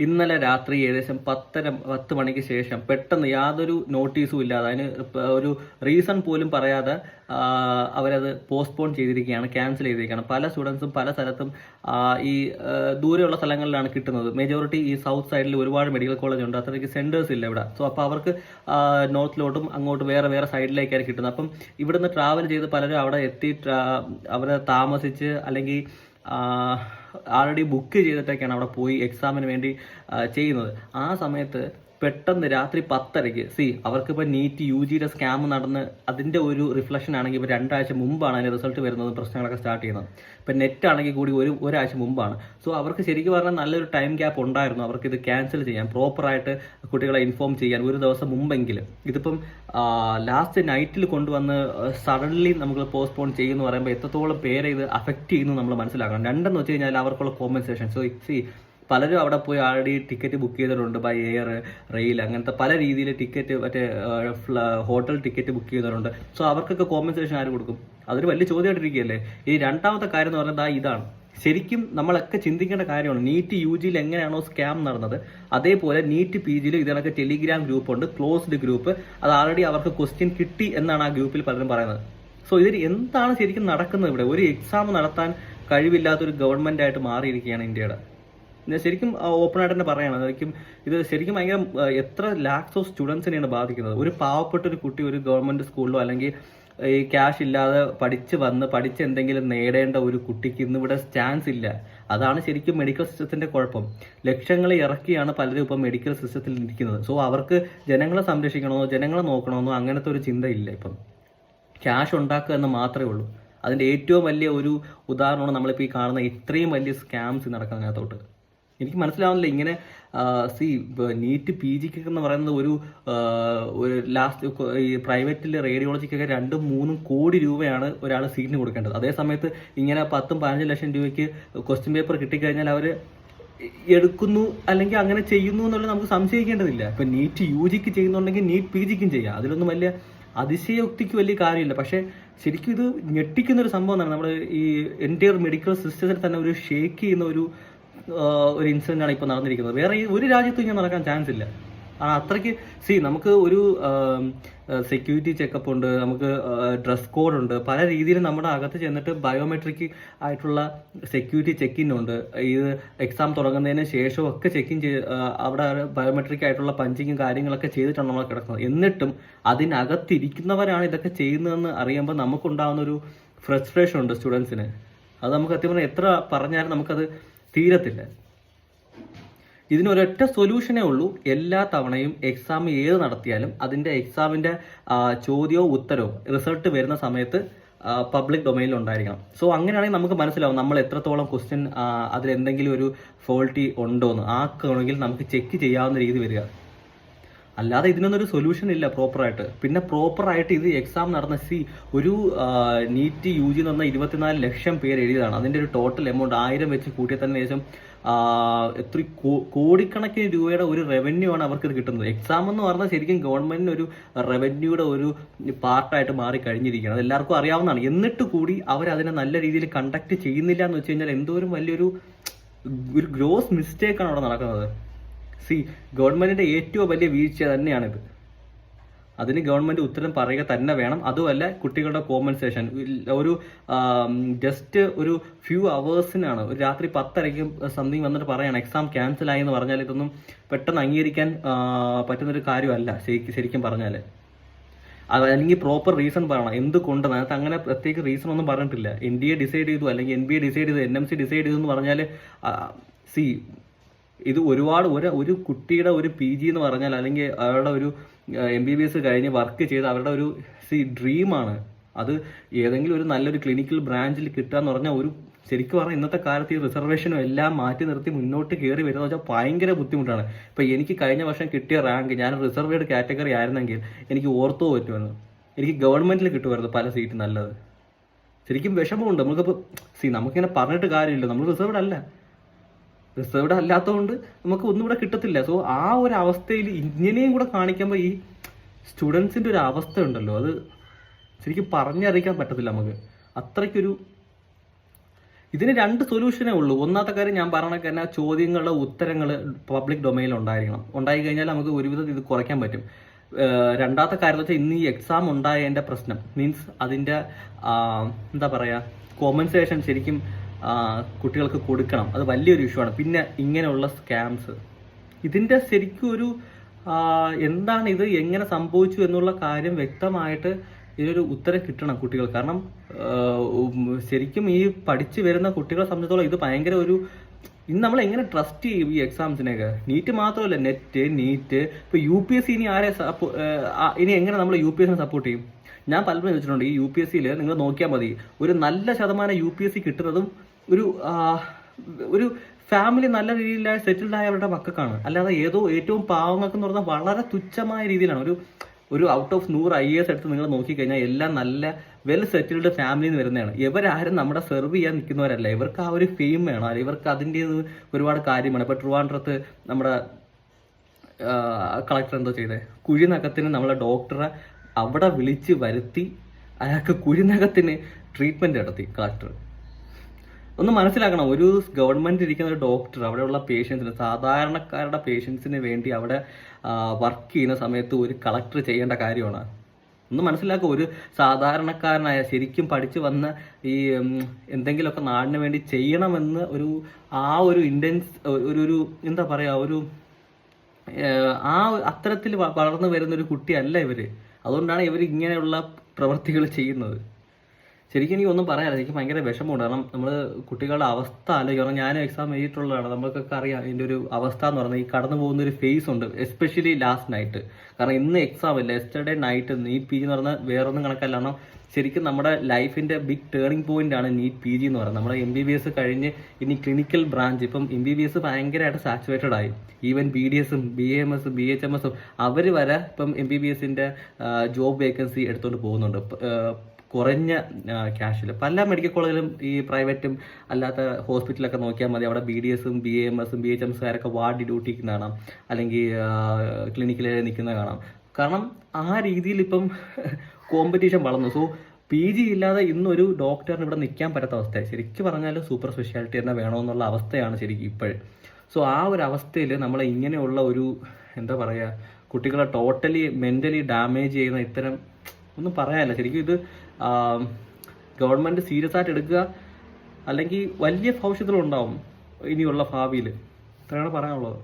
ഇന്നലെ രാത്രി ഏകദേശം പത്തര പത്ത് മണിക്ക് ശേഷം പെട്ടെന്ന് യാതൊരു നോട്ടീസും ഇല്ലാതെ അതിന് ഒരു റീസൺ പോലും പറയാതെ അവരത് പോസ്റ്റ്പോൺ ചെയ്തിരിക്കുകയാണ് ക്യാൻസൽ ചെയ്തിരിക്കുകയാണ്. പല സ്റ്റുഡൻസും പല സ്ഥലത്തും ഈ ദൂരെയുള്ള സ്ഥലങ്ങളിലാണ് കിട്ടുന്നത്. മെജോറിറ്റി ഈ സൗത്ത് സൈഡിൽ ഒരുപാട് മെഡിക്കൽ കോളേജ് ഉണ്ട്. അത്രയ്ക്ക് സെന്റേഴ്സ് ഇല്ല ഇവിടെ. സോ അപ്പോൾ അവർക്ക് നോർത്തിലോട്ടും അങ്ങോട്ട് വേറെ വേറെ സൈഡിലേക്കാണ് കിട്ടുന്നത്. അപ്പം ഇവിടുന്ന് ട്രാവൽ ചെയ്ത് പലരും അവിടെ എത്തി അവരെ താമസിച്ച് അല്ലെങ്കിൽ ആൾറെഡി ബുക്ക് ചെയ്തിട്ടൊക്കെയാണ് അവിടെ പോയി എക്സാമിന് വേണ്ടി ചെയ്യുന്നത്. ആ സമയത്ത് പെട്ടെന്ന് രാത്രി പത്തരയ്ക്ക്. സി അവർക്കിപ്പോൾ നീറ്റ് യു ജിയുടെ സ്കാം നടന്ന് അതിന്റെ ഒരു റിഫ്ലക്ഷൻ ആണെങ്കിൽ ഇപ്പോൾ രണ്ടാഴ്ച മുമ്പാണ് അതിന്റെ റിസൾട്ട് വരുന്നത് പ്രശ്നങ്ങളൊക്കെ സ്റ്റാർട്ട് ചെയ്യുന്നത്. ഇപ്പം നെറ്റ് ആണെങ്കിൽ കൂടി ഒരു ഒരാഴ്ച മുമ്പാണ്. സോ അവർക്ക് ശരിക്കും പറഞ്ഞാൽ നല്ലൊരു ടൈം ഗ്യാപ്പ് ഉണ്ടായിരുന്നു. അവർക്ക് ഇത് ക്യാൻസൽ ചെയ്യാൻ പ്രോപ്പറായിട്ട് കുട്ടികളെ ഇൻഫോം ചെയ്യാൻ ഒരു ദിവസം മുമ്പെങ്കിലും ഇതിപ്പം ലാസ്റ്റ് നൈറ്റിൽ കൊണ്ടുവന്ന് സഡൻലി നമുക്ക് പോസ്റ്റ്പോൺ ചെയ്യുമെന്ന് പറയുമ്പോൾ എത്രത്തോളം പേരെ ഇത് അഫക്റ്റ് ചെയ്യുന്നു നമ്മൾ മനസ്സിലാക്കണം. രണ്ടെന്ന് വെച്ച് കഴിഞ്ഞാൽ അവർക്കുള്ള കോമ്പൻസേഷൻ സോ സി പലരും അവിടെ പോയി ആൾറെഡി ടിക്കറ്റ് ബുക്ക് ചെയ്തിട്ടുണ്ട് ബൈ എയർ റെയിൽ അങ്ങനത്തെ പല രീതിയിൽ ടിക്കറ്റ് മറ്റേ ഹോട്ടൽ ടിക്കറ്റ് ബുക്ക് ചെയ്തിട്ടുണ്ട്. സോ അവർക്കൊക്കെ കോമ്പൻസേഷൻ ആര് കൊടുക്കും? അതൊരു വലിയ ചോദ്യമായിട്ടിരിക്കുകയല്ലേ? ഈ രണ്ടാമത്തെ കാര്യം എന്ന് പറഞ്ഞാൽ ഇതാണ്. ശരിക്കും നമ്മളൊക്കെ ചിന്തിക്കേണ്ട കാര്യമാണ്. നീറ്റ് യു ജിയിൽ എങ്ങനെയാണോ സ്കാം നടന്നത്? അതേപോലെ നീറ്റ് പി ജിയിൽ ഇതിനൊക്കെ ടെലിഗ്രാം ഗ്രൂപ്പ് ഉണ്ട് ക്ലോസ്ഡ് ഗ്രൂപ്പ് അത് ആൾറെഡി അവർക്ക് ക്വസ്റ്റ്യൻ കിട്ടി എന്നാണ് ആ ഗ്രൂപ്പിൽ പലരും പറയുന്നത്. സോ ഇതിൽ എന്താണ് ശരിക്കും നടക്കുന്നത് ഇവിടെ? ഒരു എക്സാം നടത്താൻ കഴിവില്ലാത്തൊരു ഗവൺമെന്റ് ആയിട്ട് മാറിയിരിക്കുകയാണ് ഇന്ത്യയുടെ. ശരിക്കും ഓപ്പൺ ആയിട്ട് തന്നെ പറയണം. ശരിക്കും ഇത് ശരിക്കും ഭയങ്കര എത്ര ലാക്സ് ഓഫ് സ്റ്റുഡൻസിനെയാണ് ബാധിക്കുന്നത്. ഒരു പാവപ്പെട്ട ഒരു കുട്ടി ഒരു ഗവൺമെന്റ് സ്കൂളിലോ അല്ലെങ്കിൽ ഈ ക്യാഷ് ഇല്ലാതെ പഠിച്ച് വന്ന് പഠിച്ച് എന്തെങ്കിലും നേടേണ്ട ഒരു കുട്ടിക്ക് ഇന്നിവിടെ ചാൻസ് ഇല്ല. അതാണ് ശരിക്കും മെഡിക്കൽ സിസ്റ്റത്തിന്റെ കുഴപ്പം. ലക്ഷങ്ങൾ ഇറക്കിയാണ് പലരും ഇപ്പം മെഡിക്കൽ സിസ്റ്റത്തിൽ ഇരിക്കുന്നത്. സോ അവർക്ക് ജനങ്ങളെ സംരക്ഷിക്കണമെന്നോ ജനങ്ങളെ നോക്കണമെന്നോ അങ്ങനത്തെ ഒരു ചിന്തയില്ല ഇപ്പം. ക്യാഷ് ഉണ്ടാക്കുക എന്ന് മാത്രമേ ഉള്ളൂ. അതിന്റെ ഏറ്റവും വലിയ ഒരു ഉദാഹരണമാണ് നമ്മളിപ്പോൾ ഈ കാണുന്ന ഇത്രയും വലിയ സ്കാംസ് നടക്കുന്നതിനകത്തോട്ട് എനിക്ക് മനസ്സിലാവുന്നില്ല. ഇങ്ങനെ സി നീറ്റ് പി ജിക്കൊക്കെ എന്ന് പറയുന്നത് ഒരു ഒരു ലാസ്റ്റ് ഈ പ്രൈവറ്റിൽ റേഡിയോളജിക്കൊക്കെ രണ്ടും മൂന്നും കോടി രൂപയാണ് ഒരാൾ സീറ്റിന് കൊടുക്കേണ്ടത്. അതേ സമയത്ത് ഇങ്ങനെ പത്തും പതിനഞ്ച് ലക്ഷം രൂപയ്ക്ക് ക്വസ്റ്റ്യൻ പേപ്പർ കിട്ടിക്കഴിഞ്ഞാൽ അവർ എടുക്കുന്നു അല്ലെങ്കിൽ അങ്ങനെ ചെയ്യുന്നു എന്നുള്ളത് നമുക്ക് സംശയിക്കേണ്ടതില്ല. ഇപ്പം നീറ്റ് യു ജിക്ക് ചെയ്യുന്നുണ്ടെങ്കിൽ നീറ്റ് പി ജിക്കും ചെയ്യാം. അതിലൊന്നും വലിയ അതിശയോക്തിക്ക് വലിയ കാര്യമില്ല. പക്ഷേ ശരിക്കും ഇത് ഞെട്ടിക്കുന്ന ഒരു സംഭവം തന്നെ നമ്മൾ ഈ എന്റെ മെഡിക്കൽ സിസ്റ്റത്തിൽ തന്നെ ഒരു ഷേക്ക് ചെയ്യുന്ന ഒരു ഒരു ഇൻസിഡന്റ് ആണ് ഇപ്പോൾ നടന്നിരിക്കുന്നത്. വേറെ ഒരു രാജ്യത്തും ഇങ്ങനെ നടക്കാൻ ചാൻസ് ഇല്ല. അത്രയ്ക്ക് സി നമുക്ക് ഒരു സെക്യൂരിറ്റി ചെക്കപ്പ് ഉണ്ട് നമുക്ക് ഡ്രസ് കോഡ് ഉണ്ട് പല രീതിയിൽ നമ്മുടെ അകത്ത് ചെന്നിട്ട് ബയോമെട്രിക് ആയിട്ടുള്ള സെക്യൂരിറ്റി ചെക്കിൻ ഉണ്ട്. ഇത് എക്സാം തുടങ്ങുന്നതിന് ശേഷവും ഒക്കെ ചെക്കിൻ ചെയ്ത് അവിടെ ബയോമെട്രിക് ആയിട്ടുള്ള പഞ്ചിങ്ങും കാര്യങ്ങളൊക്കെ ചെയ്തിട്ടാണ് നമ്മൾ കിടക്കുന്നത്. എന്നിട്ടും അതിനകത്തിരിക്കുന്നവരാണ് ഇതൊക്കെ ചെയ്യുന്നതെന്ന് അറിയുമ്പോൾ നമുക്കുണ്ടാകുന്ന ഒരു ഫ്രസ്ട്രേഷൻ ഉണ്ട് സ്റ്റുഡൻസിന് അത് നമുക്ക് അത്യാവശ്യം എത്ര പറഞ്ഞാലും നമുക്കത് തീരത്തില്ല. ഇതിനൊരൊറ്റ സൊല്യൂഷനേ ഉള്ളൂ. എല്ലാ തവണയും എക്സാം ഏത് നടത്തിയാലും അതിന്റെ എക്സാമിന്റെ ചോദ്യവും ഉത്തരവും റിസൾട്ട് വരുന്ന സമയത്ത് പബ്ലിക് ഡൊമൈനിൽ ഉണ്ടായിരിക്കണം. സോ അങ്ങനെയാണെങ്കിൽ നമുക്ക് മനസ്സിലാവും നമ്മൾ എത്രത്തോളം ക്വസ്റ്റ്യൻ അതിൽ എന്തെങ്കിലും ഒരു ഫോൾട്ടി ഉണ്ടോ എന്ന് ആക്കുകയാണെങ്കിൽ നമുക്ക് ചെക്ക് ചെയ്യാവുന്ന രീതി വരിക. അല്ലാതെ ഇതിനൊന്നും ഒരു സൊല്യൂഷൻ ഇല്ല പ്രോപ്പറായിട്ട് പിന്നെ പ്രോപ്പറായിട്ട് ഇത് എക്സാം നടന്ന സി ഒരു നീറ്റ് യു ജി എന്ന് പറഞ്ഞാൽ ഇരുപത്തിനാല് ലക്ഷം പേര് എഴുതിയതാണ്. അതിന്റെ ഒരു ടോട്ടൽ എമൗണ്ട് ആയിരം വെച്ച് കൂട്ടിയ തന്നെ ശേഷം എത്ര കോടിക്കണക്കിന് രൂപയുടെ ഒരു റവന്യൂ ആണ് അവർക്ക് ഇത് കിട്ടുന്നത്. എക്സാം എന്ന് പറഞ്ഞാൽ ശരിക്കും ഗവൺമെന്റിന് ഒരു റവന്യൂയുടെ ഒരു പാർട്ടായിട്ട് മാറി കഴിഞ്ഞിരിക്കുകയാണ്. അത് എല്ലാവർക്കും അറിയാവുന്നതാണ്. എന്നിട്ട് കൂടി അവർ അതിനെ നല്ല രീതിയിൽ കണ്ടക്ട് ചെയ്യുന്നില്ല എന്ന് വെച്ച് കഴിഞ്ഞാൽ എന്തോരം വലിയൊരു ഒരു ഗ്രോസ് മിസ്റ്റേക്കാണ് അവിടെ നടക്കുന്നത്. സി ഗവൺമെന്റിന്റെ ഏറ്റവും വലിയ വീഴ്ച തന്നെയാണിത്. അതിന് ഗവൺമെന്റ് ഉത്തരം പറയുക തന്നെ വേണം. അതുമല്ല കുട്ടികളുടെ കോമ്പൻസേഷൻ ഒരു ജസ്റ്റ് ഒരു ഫ്യൂ അവേഴ്സിനാണ് ഒരു രാത്രി പത്തരയ്ക്ക് സംതിങ് വന്നിട്ട് പറയണം എക്സാം ക്യാൻസൽ ആയി എന്ന് പറഞ്ഞാൽ ഇതൊന്നും പെട്ടെന്ന് അംഗീകരിക്കാൻ പറ്റുന്നൊരു കാര്യമല്ല ശരിക്കും പറഞ്ഞാൽ അല്ലെങ്കിൽ പ്രോപ്പർ റീസൺ പറയണം. എന്തുകൊണ്ട്? അതിനകത്ത് അങ്ങനെ പ്രത്യേക റീസൺ ഒന്നും പറഞ്ഞിട്ടില്ല. എൻ ഡി എ ഡിസൈഡ് ചെയ്തു അല്ലെങ്കിൽ എൻ ബി എ ഡിസൈഡ് ചെയ്തു എൻ എം സി ഡിസൈഡ് ചെയ്തു എന്ന് പറഞ്ഞാൽ സി ഇത് ഒരുപാട് ഒരു ഒരു കുട്ടിയുടെ ഒരു പി ജി എന്ന് പറഞ്ഞാൽ അല്ലെങ്കിൽ അവരുടെ ഒരു എം ബി ബി എസ് കഴിഞ്ഞ് വർക്ക് ചെയ്ത് അവരുടെ ഒരു സി ഡ്രീമാണ് അത് ഏതെങ്കിലും ഒരു നല്ലൊരു ക്ലിനിക്കൽ ബ്രാഞ്ചിൽ കിട്ടുക എന്ന് പറഞ്ഞാൽ ഒരു ശരിക്കും പറഞ്ഞാൽ ഇന്നത്തെ കാലത്ത് ഈ റിസർവേഷനും എല്ലാം മാറ്റി നിർത്തി മുന്നോട്ട് കയറി വരുന്നത് വെച്ചാൽ ഭയങ്കര ബുദ്ധിമുട്ടാണ്. ഇപ്പം എനിക്ക് കഴിഞ്ഞ വർഷം കിട്ടിയ റാങ്ക് ഞാൻ റിസർവേഡ് കാറ്റഗറി ആയിരുന്നെങ്കിൽ എനിക്ക് ഓർത്തോ പറ്റുമായിരുന്നു. എനിക്ക് ഗവൺമെന്റിൽ കിട്ടുമായിരുന്നു പല സീറ്റ് നല്ലത്. ശരിക്കും വിഷമമുണ്ട്. നമുക്കിപ്പോൾ സി നമുക്കിങ്ങനെ പറഞ്ഞിട്ട് കാര്യമില്ല. നമ്മൾ റിസർവ്ഡ് അല്ല. റിസർവ്ഡ് അല്ലാത്തതുകൊണ്ട് നമുക്ക് ഒന്നും ഇവിടെ കിട്ടത്തില്ല. സോ ആ ഒരു അവസ്ഥയിൽ ഇങ്ങനെയും കൂടെ കാണിക്കുമ്പോൾ ഈ സ്റ്റുഡൻസിന്റെ ഒരു അവസ്ഥ ഉണ്ടല്ലോ. അത് ശരിക്കും പറഞ്ഞറിയിക്കാൻ പറ്റത്തില്ല നമുക്ക്. അത്രയ്ക്കൊരു ഇതിന് രണ്ട് സൊല്യൂഷനേ ഉള്ളൂ. ഒന്നാമത്തെ കാര്യം ഞാൻ പറഞ്ഞ തന്നെ ചോദ്യങ്ങളുടെ ഉത്തരങ്ങൾ പബ്ലിക് ഡൊമൈനിൽ ഉണ്ടായിരിക്കണം. ഉണ്ടായി കഴിഞ്ഞാൽ നമുക്ക് ഒരുവിധം ഇത് കുറയ്ക്കാൻ പറ്റും. രണ്ടാമത്തെ കാര്യം വെച്ചാൽ ഇന്ന് ഈ എക്സാം ഉണ്ടായതിന്റെ പ്രശ്നം. മീൻസ് അതിന്റെ എന്താ പറയുക കോമ്പൻസേഷൻ ശരിക്കും കുട്ടികൾക്ക് കൊടുക്കണം. അത് വലിയൊരു ഇഷ്യൂ ആണ്. പിന്നെ ഇങ്ങനെയുള്ള സ്കാംസ് ഇതിന്റെ ശരിക്കും ഒരു എന്താണ് ഇത്? എങ്ങനെ സംഭവിച്ചു എന്നുള്ള കാര്യം വ്യക്തമായിട്ട് ഇതിനൊരു ഉത്തരം കിട്ടണം കുട്ടികൾ കാരണം ശരിക്കും ഈ പഠിച്ചു വരുന്ന കുട്ടികളെ സംബന്ധിച്ചോളം ഇത് ഭയങ്കര ഒരു ഇന്ന് നമ്മൾ എങ്ങനെ ട്രസ്റ്റ് ചെയ്യും ഈ എക്സാംസിനൊക്കെ നീറ്റ് മാത്രമല്ല നെറ്റ് നീറ്റ് ഇപ്പൊ യു പി എസ് സി ഇനി ആരെ ഇനി എങ്ങനെ നമ്മൾ യു പി എസിനെ സപ്പോർട്ട് ചെയ്യും? ഞാൻ പലപ്പോഴും ചോദിച്ചിട്ടുണ്ട് ഈ യു പി എസ് സിയിൽ നിങ്ങൾ നോക്കിയാൽ മതി. ഒരു നല്ല ശതമാനം യു പി എസ് സി കിട്ടുന്നതും ഒരു ഒരു ഫാമിലി നല്ല രീതിയിൽ സെറ്റിൽഡ് ആയവരുടെ മക്കൾക്കാണ്. അല്ലാതെ ഏതോ ഏറ്റവും പാവങ്ങൾക്ക് എന്ന് പറഞ്ഞാൽ വളരെ തുച്ഛമായ രീതിയിലാണ്. ഒരു ഒരു ഔട്ട് ഓഫ് നൂറ് ഐ എസ് എടുത്ത് നിങ്ങൾ നോക്കിക്കഴിഞ്ഞാൽ എല്ലാം നല്ല വെൽ സെറ്റിൽഡ് ഫാമിലിന്ന് വരുന്നതാണ്. ഇവരാരും നമ്മുടെ സെർവ് ചെയ്യാൻ നിൽക്കുന്നവരല്ല. ഇവർക്ക് ആ ഒരു ഫെയിം വേണം. അല്ലെങ്കിൽ ഇവർക്ക് അതിന്റെ ഒരുപാട് കാര്യമാണ്. ഇപ്പോൾ ട്രിവാൻഡ്രത്ത് നമ്മുടെ കളക്ടർ എന്തോ ചെയ്തേ? കുഴിനകത്തിന് നമ്മളെ ഡോക്ടറെ അവിടെ വിളിച്ച് വരുത്തി അയാൾക്ക് കുഴിനകത്തിന് ട്രീറ്റ്മെന്റ് നടത്തി കളക്ടർ ഒന്ന് മനസ്സിലാക്കണം ഒരു ഗവൺമെന്റ് ഇരിക്കുന്ന ഒരു ഡോക്ടർ അവിടെയുള്ള പേഷ്യൻസിന് സാധാരണക്കാരുടെ പേഷ്യൻസിന് വേണ്ടി അവിടെ വർക്ക് ചെയ്യുന്ന സമയത്ത് ഒരു കളക്ടർ ചെയ്യേണ്ട കാര്യമാണ്. ഒന്ന് മനസ്സിലാക്കുക ഒരു സാധാരണക്കാരനായ ശരിക്കും പഠിച്ചു വന്ന ഈ എന്തെങ്കിലുമൊക്കെ നാടിന് വേണ്ടി ചെയ്യണമെന്ന് ഒരു ആ ഒരു ഇൻഡൻസ് ഒരു ഒരു എന്താ പറയുക ഒരു ആ അത്തരത്തിൽ വളർന്നു വരുന്ന ഒരു കുട്ടിയല്ല ഇവർ അതുകൊണ്ടാണ് ഇവർ ഇങ്ങനെയുള്ള പ്രവൃത്തികൾ ചെയ്യുന്നത്. ശരിക്കും എനിക്ക് ഒന്നും പറയാനില്ല. എനിക്ക് ഭയങ്കര വിഷമമുണ്ട്. കാരണം നമ്മൾ കുട്ടികളുടെ അവസ്ഥ ആലോചിക്കണം ഞാൻ എക്സാം എഴുതിയിട്ടുള്ളതാണ്. നമുക്കൊക്കെ അറിയാം ഇതിന്റെ ഒരു അവസ്ഥ എന്ന് പറഞ്ഞാൽ ഈ കടന്നു പോകുന്ന ഒരു ഫേസ് ഉണ്ട്. എസ്പെഷ്യലി ലാസ്റ്റ് നൈറ്റ് കാരണം ഇന്ന് എക്സാം ഇല്ല. Yesterday night NEET P G എന്ന് പറഞ്ഞാൽ വേറൊന്നും കണക്കല്ല. കാരണം ശരിക്കും നമ്മുടെ ലൈഫിന്റെ ബിഗ് ടേണിംഗ് പോയിന്റ് ആണ് നീറ്റ് പി ജി എന്ന് പറയുന്നത്. നമ്മുടെ എം ബി ബി എസ് കഴിഞ്ഞ് ഇനി ക്ലിനിക്കൽ ബ്രാഞ്ച് ഇപ്പം എം ബി ബി എസ് ഭയങ്കരമായിട്ട് സാച്ചുറേറ്റഡ് ആയി. ഈവൻ ബി ഡി എസും ബി എം എസും ബി എച്ച് എം എസും അവർ വരെ ഇപ്പം എം ബി ബി എസിന്റെ ജോബ് വേക്കൻസി എടുത്തുകൊണ്ട് പോകുന്നുണ്ട്. കുറഞ്ഞ ക്യാഷിൽ പല മെഡിക്കൽ കോളേജിലും ഈ പ്രൈവറ്റും അല്ലാത്ത ഹോസ്പിറ്റലൊക്കെ നോക്കിയാൽ മതി. അവിടെ ബി ഡി എസും ബി എം എസും ബി എച്ച് എംസുകാരൊക്കെ വാർഡ് ഡ്യൂട്ടിക്ക് കാണാം. അല്ലെങ്കിൽ ക്ലിനിക്കിൽ നിൽക്കുന്ന കാണാം. കാരണം ആ രീതിയിൽ ഇപ്പം കോമ്പറ്റീഷൻ വളർന്നു. സോ പി ജി ഇല്ലാതെ ഇന്നൊരു ഡോക്ടറിന് ഇവിടെ നിൽക്കാൻ പറ്റാത്ത അവസ്ഥ. ശരിക്കും പറഞ്ഞാൽ സൂപ്പർ സ്പെഷ്യാലിറ്റി തന്നെ വേണമെന്നുള്ള അവസ്ഥയാണ് ശരിക്കും ഇപ്പോഴും. സോ ആ ഒരു അവസ്ഥയിൽ നമ്മൾ ഇങ്ങനെയുള്ള ഒരു എന്താ പറയുക കുട്ടികളെ ടോട്ടലി മെന്റലി ഡാമേജ് ചെയ്യുന്ന ഇത്തരം ഒന്നും പറയാനില്ല. ശരിക്കും ഇത് ഗവൺമെന്റ് സീരിയസ് ആയിട്ട് എടുക്കുക അല്ലെങ്കിൽ വലിയ ഭവിഷ്യത്തുകളുണ്ടാവും ഇനിയുള്ള ഭാവിയിൽ. ഇത്രയാണ് പറയാനുള്ളത്.